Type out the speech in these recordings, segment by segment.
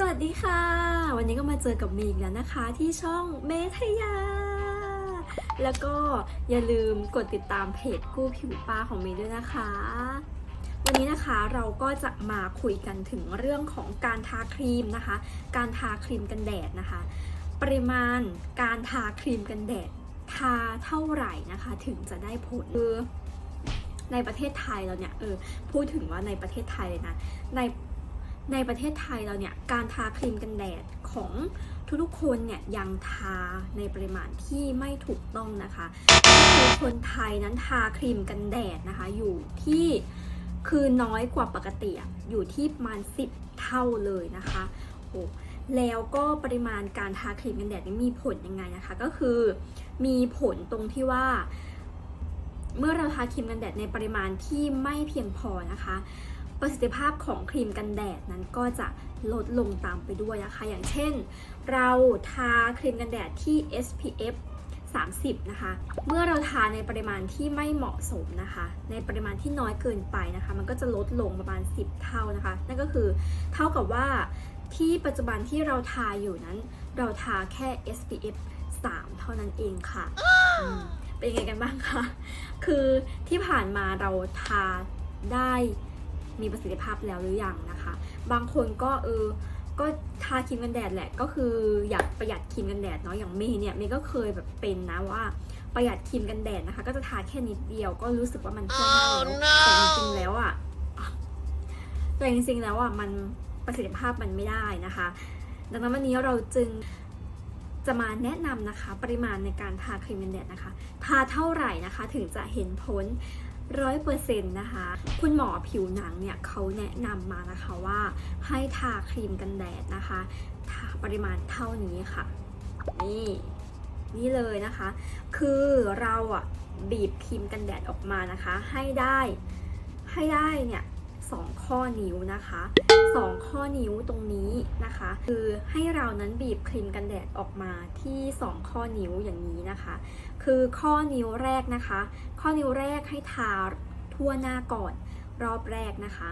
สวัสดีค่ะ วันนี้ก็มาเจอกับเมย์อีกแล้วนะคะ ที่ช่องเมทยา แล้วก็อย่าลืมกดติดตามเพจกู้ผิวปลาของเมย์ด้วยนะคะ วันนี้นะคะเราก็จะมาคุยกันถึงเรื่องของการทาครีมนะคะ การทาครีมกันแดดนะคะ ปริมาณการทาครีมกันแดดทาเท่าไหร่นะคะ ถึงจะได้ผลคือในประเทศไทยเราเนี่ยเออพูดถึงว่าในประเทศไทยเลยนะใน ในประเทศไทยเราเนี่ยการทาครีมกันแดดของทุกๆคนเนี่ยยังทาในปริมาณที่ไม่ถูกต้องนะคะคือคนไทยนั้นทาครีมกันแดดนะคะ อยู่ที่คือน้อยกว่าปกติอยู่ที่ประมาณ 10 เท่าเลยนะคะโอ้แล้วก็ปริมาณการทาครีมกันแดดนี่มีผลยังไงนะคะ ก็คือมีผลตรงที่ว่า เมื่อเราทาครีมกันแดดในปริมาณที่ไม่เพียงพอนะคะ ประสิทธิภาพของครีมกันแดดนั้นก็จะลดลงตามไปด้วยนะคะ อย่างเช่น เราทาครีมกันแดดที่ SPF 30 นะคะ เมื่อเราทาในปริมาณที่ไม่เหมาะสมนะคะ ในปริมาณที่น้อยเกินไปนะคะ มันก็จะลดลงประมาณ 10 เท่านะคะ นั่นก็คือเท่ากับว่าที่ปัจจุบันที่เราทาอยู่นั้น เราทาแค่ SPF 3 เท่านั้นเองค่ะอืมเป็นยังไงกันบ้างคะ คือที่ผ่านมาเราทาได้ มีประสิทธิภาพแล้วหรือยังนะคะ บางคนก็เออก็ทาครีมกันแดดแหละก็คืออยากประหยัดครีมกันแดดเนาะอย่างเมย์เนี่ยเมย์ก็เคยแบบเป็นนะว่าประหยัดครีมกันแดดนะคะ ก็จะทาแค่นิดเดียวก็รู้สึกว่ามันเพื่อได้แล้วแต่จริงๆแล้วอะแต่จริงๆแล้วอะมันประสิทธิภาพมันไม่ได้นะคะ ดังนั้นวันนี้เราจึงจะมาแนะนำนะคะ ปริมาณในการทาครีมกันแดดนะคะ ทาเท่าไหร่นะคะ ถึงจะเห็นผล ร้อยเปอร์เซ็นต์นะคะ คุณหมอผิวหนังเนี่ยเขาแนะนำมานะคะว่าให้ทาครีมกันแดดนะคะทาปริมาณเท่านี้ค่ะ นี่นี่เลยนะคะ คือเราอะบีบครีมกันแดดออกมานะคะ ให้ได้ให้ได้เนี่ย สองข้อนิ้วนะคะสองข้อนิ้วตรงนี้นะคะ คือให้เรานั้นบีบครีมกันแดดออกมาที่สองข้อนิ้วอย่างนี้นะคะ คือข้อนิ้วแรกนะคะ ข้อนิ้วแรกให้ทาทั่วหน้าก่อนรอบแรกนะคะ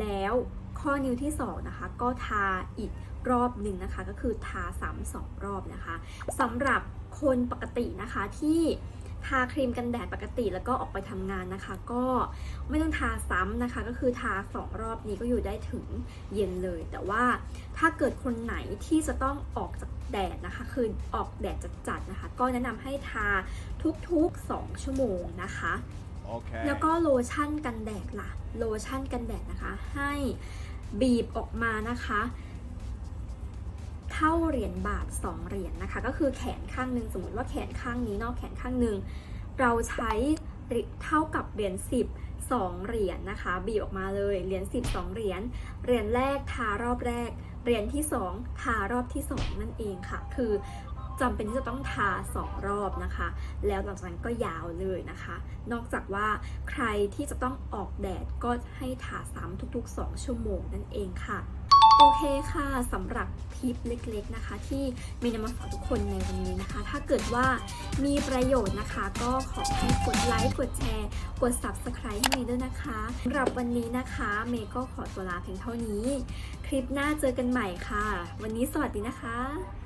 แล้วข้อนิ้วที่สองนะคะก็ทาอีกรอบหนึ่งนะคะก็คือทาซ้ำสองรอบนะคะสำหรับคนปกตินะคะที่ ทาครีมกันแดดปกติแล้วก็ออกไปทำงานนะคะ ก็ไม่ต้องทาซ้ำนะคะ ก็คือทาสองรอบนี้ก็อยู่ได้ถึงเย็นเลย แต่ว่าถ้าเกิดคนไหนที่จะต้องออกจากแดดนะคะ คือออกแดดจัดๆนะคะ ก็แนะนำให้ทาทุกๆ 2 ชั่วโมงนะคะ Okay. แล้วก็โลชั่นกันแดดล่ะ โลชั่นกันแดดนะคะ ให้บีบออกมานะคะเท่าเหรียญบาท 2 เหรียญนะคะ ก็คือแขนข้างหนึ่งสมมติว่าแขนข้างนี้นอกแขนข้างหนึ่งเราใช้เท่ากับเหรียญ10 2 เหรียญนะคะบีบออกมาเลยเหรียญ10 2เหรียญเหรียญแรกทารอบแรกเหรียญที่ 2 ทารอบที่ 2 นั่นเองค่ะ คือจำเป็นที่จะต้องทา 2 รอบนะคะ แล้วหลังจากนั้นก็ยาวเลยนะคะ นอกจากว่าใครที่จะต้องออกแดดก็ให้ทาซ้ำทุกๆ 2 ชั่วโมงนั่นเองค่ะ โอเคค่ะสำหรับทิปเล็กๆนะคะ ที่มีนำมาฝากทุกคนในวันนี้นะคะ ถ้าเกิดว่ามีประโยชน์นะคะ ก็ขอให้กดไลค์กดแชร์ กด subscribe ให้เมย์ด้วยนะคะสำหรับวันนี้นะคะ เมย์ก็ขอตัวลาเพียงเท่านี้ คลิปหน้าเจอกันใหม่ค่ะ วันนี้สวัสดีนะคะ